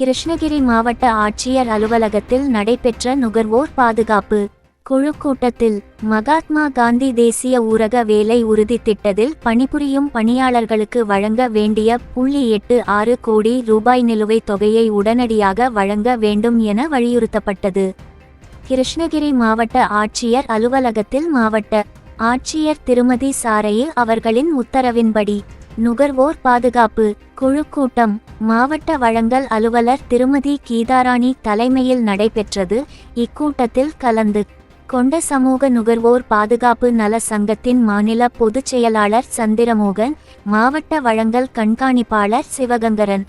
கிருஷ்ணகிரி மாவட்ட ஆட்சியர் அலுவலகத்தில் நடைபெற்ற நுகர்வோர் பாதுகாப்பு குழு கூட்டத்தில் மகாத்மா காந்தி தேசிய ஊரக வேலை உறுதி திட்டத்தில் பணிபுரியும் பணியாளர்களுக்கு வழங்க வேண்டிய புள்ளி எட்டு ஆறு கோடி ரூபாய் நிலுவைத் தொகையை உடனடியாக வழங்க வேண்டும் என வலியுறுத்தப்பட்டது. கிருஷ்ணகிரி மாவட்ட ஆட்சியர் அலுவலகத்தில் மாவட்ட ஆட்சியர் திருமதி சாரையே அவர்களின் உத்தரவின்படி நுகர்வோர் பாதுகாப்பு குழு கூட்டம் மாவட்ட வழங்கல் அலுவலர் திருமதி கீதாராணி தலைமையில் நடைபெற்றது. இக்கூட்டத்தில் கலந்து கொண்ட சமூக நுகர்வோர் பாதுகாப்பு நல சங்கத்தின் மாநில பொதுச் செயலாளர் சந்திரமோகன் மாவட்ட வழங்கல் கண்காணிப்பாளர் சிவகங்கரன்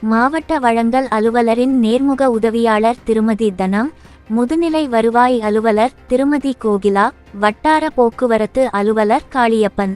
மாவட்ட வழங்கல் அலுவலரின் நேர்முக உதவியாளர் திருமதி தனம் முதுநிலை வருவாய் அலுவலர் திருமதி கோகிலா வட்டார போக்குவரத்து அலுவலர் காளியப்பன்.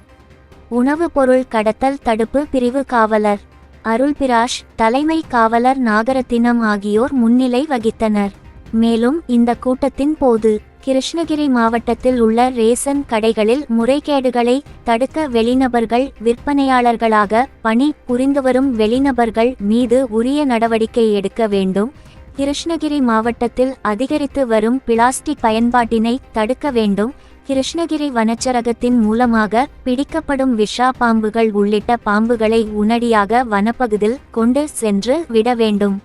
உணவு பொருள் கடத்தல் தடுப்பு பிரிவு காவலர். அருள்பிராஷ் தலைமை காவலர் நாகரத்தினம் ஆகியோர் முன்னிலை வகித்தனர். மேலும் இந்த கூட்டத்தின் போது கிருஷ்ணகிரி மாவட்டத்தில் உள்ள ரேசன் கடைகளில் முறைகேடுகளை தடுக்க வெளிநபர்கள் விற்பனையாளர்களாக பணி புரிந்துவரும் வெளிநபர்கள் மீது உரிய நடவடிக்கை எடுக்க வேண்டும். கிருஷ்ணகிரி மாவட்டத்தில் அதிகரித்து வரும் பிளாஸ்டிக் பயன்பாட்டினை தடுக்க வேண்டும். கிருஷ்ணகிரி வனச்சரகத்தின் மூலமாக பிடிக்கப்படும் விஷா பாம்புகள் உள்ளிட்ட பாம்புகளை உனடியாக வனப்பகுதியில் கொண்டு சென்று விட வேண்டும்.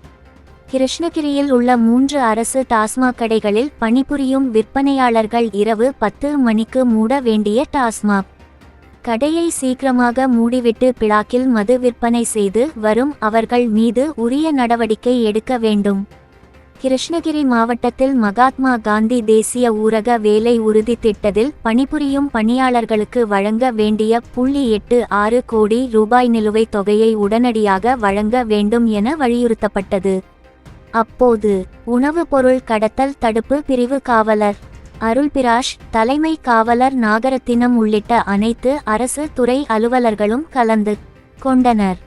கிருஷ்ணகிரியில் உள்ள மூன்று அரசு டாஸ்மாக் கடைகளில் பணிபுரியும் விற்பனையாளர்கள் இரவு பத்து மணிக்கு மூட வேண்டிய டாஸ்மாக். கடையை சீக்கிரமாக மூடிவிட்டு பிளாக்கில் மது விற்பனை செய்து வரும் அவர்கள் மீது உரிய நடவடிக்கை எடுக்க வேண்டும். கிருஷ்ணகிரி மாவட்டத்தில் மகாத்மா காந்தி தேசிய ஊரக வேலை உறுதி திட்டத்தில் பணிபுரியும் பணியாளர்களுக்கு வழங்க வேண்டிய புள்ளி எட்டு ஆறு கோடி ரூபாய் நிலுவைத் தொகையை உடனடியாக வழங்க வேண்டும் என வலியுறுத்தப்பட்டது. அப்போது உணவுப் பொருள் கடத்தல் தடுப்பு பிரிவு காவலர் அருள்பிராஷ் தலைமை காவலர் நாகரத்தினம் உள்ளிட்ட அனைத்து அரசு துறை அலுவலர்களும் கலந்து கொண்டனர்.